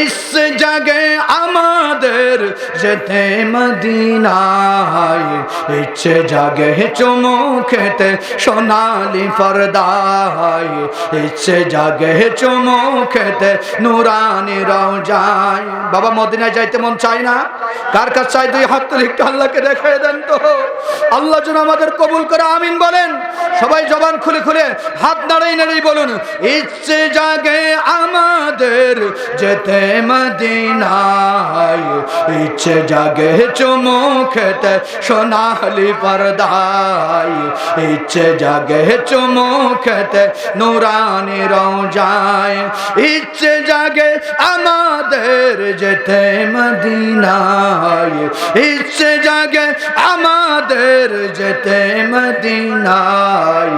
ইস জাগে আমাদের যেতে মদিনায় ইচ্ছে জাগে চুমু খেতে সোনালি পর্দায় ইচ্ছে জাগে চুমু খেতে নুরানি যায় বাবা মদিনায় যাইতে মন চায় না? কার কাছে চাই? দুই হাত তুলে একটু আল্লাহকে দেখাই দেন তো। আল্লাহ যেন আমাদের কবুল করে, আমিন বলেন। সবাই জবান খুলে খুলে হাত নাড়াই নাড়াই বলুন ইচ্ছে জাগে আমাদের যেতে মদিনায় ইচ্ছে জাগে চুমু খেতে সোনালি পর্দায়। ইচ্ছে জাগে চুমু খেতে নুরানি যায় ইচ্ছে জাগে আমাদের যেতে মদিনায়। ইচ্ছে জাগে আমাদের যেতে মদিনায়।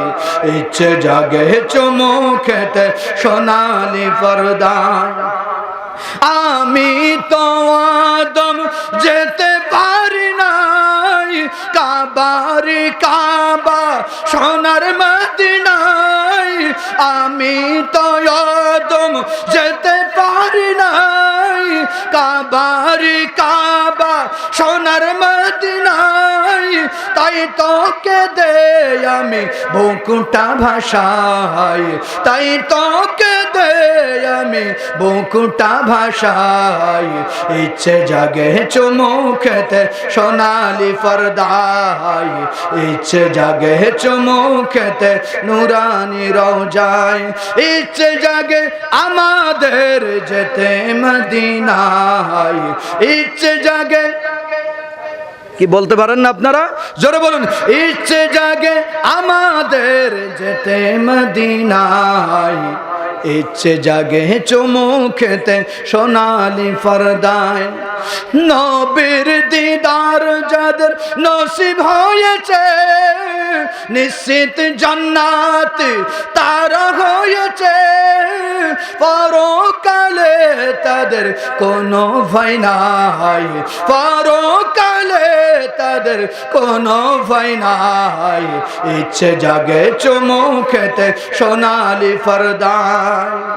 ইচ্ছে জাগে চুমু খেতে সোনালি পর্দায়। আমি তো আদম যেতে পারি নাই। কাবারি কাবা সোনার মদিনাই আমি তো আদম যেতে পারি নাই। কাবারি কাবা সোনার মদিনাই তাই তোকে দে আমি বুকুটা ভাষাই তাই তোকে দে বুকুটা ভাষাই ইচ্ছে জাগে চুমু খেতে সোনালি পর্দাই ইচ্ছে জাগে চুমু খেতে নুরানি রোজায় ইচ্ছে জাগে আমাদের যেতে মদিনায়, ইচ্ছে জাগে কি বলতে পারেন না আপনারা? জোরে বলুন, ইচ্ছে জাগে আমাদের যেতে মদিনায়। ইচ্ছে জাগে চুমু খেতে সোনালি ফরদায়। নবীর দিদার যাদের নসিব হয়েছে, নিশ্চিত জান্নাত তারা হয়েছে। পরকালে তাদের কোনো ভয় নাই, পরকালে তাদের কোনো ভয় নাই। ইচ্ছে জাগে চুমু খেতে সোনালি ফরদায়